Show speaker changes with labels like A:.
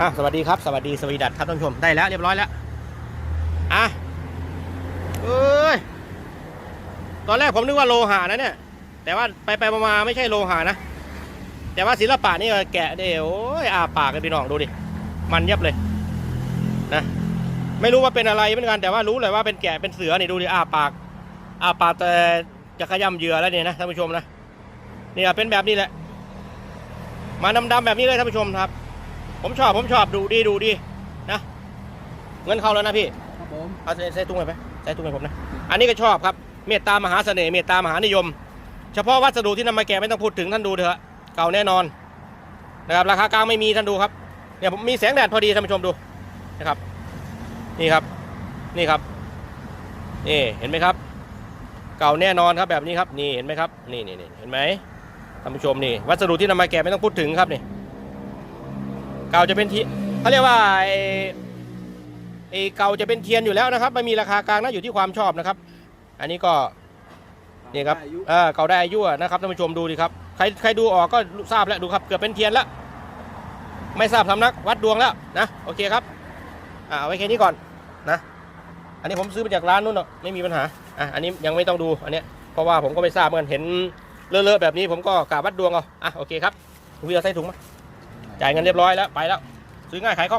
A: อะสวัสดีครับ สวัสดีสวีดัตครับท่านผู้ชม ได้แล้วเรียบร้อยแล้ว อะเอ้ย ตอนแรกผมนึกว่าโลหะนะเนี่ย แต่ว่าไปไปมาไม่ใช่โลหะนะ แต่ว่าศิลปะนี่ก็แกะเดี๋ยวอ้ยอาปากกันพี่น้องดูดิ มันยับเลย นะ ไม่รู้ว่าเป็นอะไรเหมือนกัน แต่ว่ารู้เลยว่าเป็นแกะเป็นเสือนี่ดูดิอาปากอาปากแต่จะขย้ำเหยื่อแล้วเนี่ยนะท่านผู้ชมนะ นี่เป็นแบบนี้แหละ มาดำๆแบบนี้เลยท่านผู้ชมครับ ผมชอบผมชอบดูดีดูดีนะ เงินเข้าแล้วนะพี่
B: ครับผม
A: เอาใส่ใส่ตุ้งไปไหมใส่ตุ้งให้ผมนะอันนี้ก็ชอบครับเมตตามหาเสน่ห์เมตตามหานิยม เฉพาะวัสดุที่นำมาแกะไม่ต้องพูดถึงท่านดูเถอะเก่าแน่นอนนะครับราคากลางไม่มีท่านดูครับเนี่ยผมมีแสงแดดพอดีท่านผู้ชมดูนะครับ นี่ครับนี่ครับนี่เห็นไหมครับ เก่าแน่นอนครับแบบนี้ครับนี่เห็นไหมครับนี่นี่นี่เห็นไหมท่านผู้ชมนี่ วัสดุที่นำมาแกะไม่ต้องพูดถึงครับนี่ เก่าจะเป็นทีเขาเรียกว่าไอ้ไอ้เก่าจะเป็นเทียนอยู่แล้วนะครับไม่มีราคากลางนะอยู่ที่ความชอบนะครับ อันนี้ก็นี่ครับ
B: ได้อายุ
A: เออเก่าได้อายุอะนะครับท่านผู้ชมดูดิครับใครใครดูออกก็ทราบแล้วดูครับเกือบเป็นเทียนแล้วไม่ทราบสำนักวัดดวงแล้วนะโอเคครับอ่าเอาไว้แค่นี้ก่อนนะ อันนี้ผมซื้อมาจากร้านนู้นเนาะไม่มีปัญหาอะอันนี้ยังไม่ต้องดูอันเนี้ยเพราะว่าผมก็ไม่ทราบเหมือนกันเห็นเลอะๆแบบนี้ผมก็กะวัดดวงเอาอะโอเคครับคุณพี่เอาใส่ถุงมา จ่ายเงินเรียบร้อยแล้วไปแล้ว ซื้อง่ายขายคล่อง